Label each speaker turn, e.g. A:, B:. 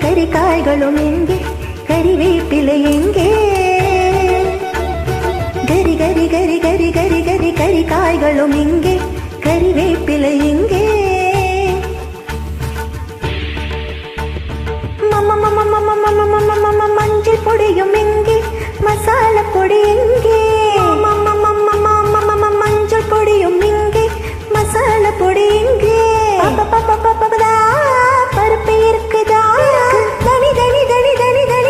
A: கறி காய்களும் எங்கே? கறிவேப்பிலை எங்கே? கரி கரி கரி கரி கரி கரி கறி காய்களும் இங்கே கறிவேப்பிலை இங்கே மஞ்சள் பொடியும் இங்கே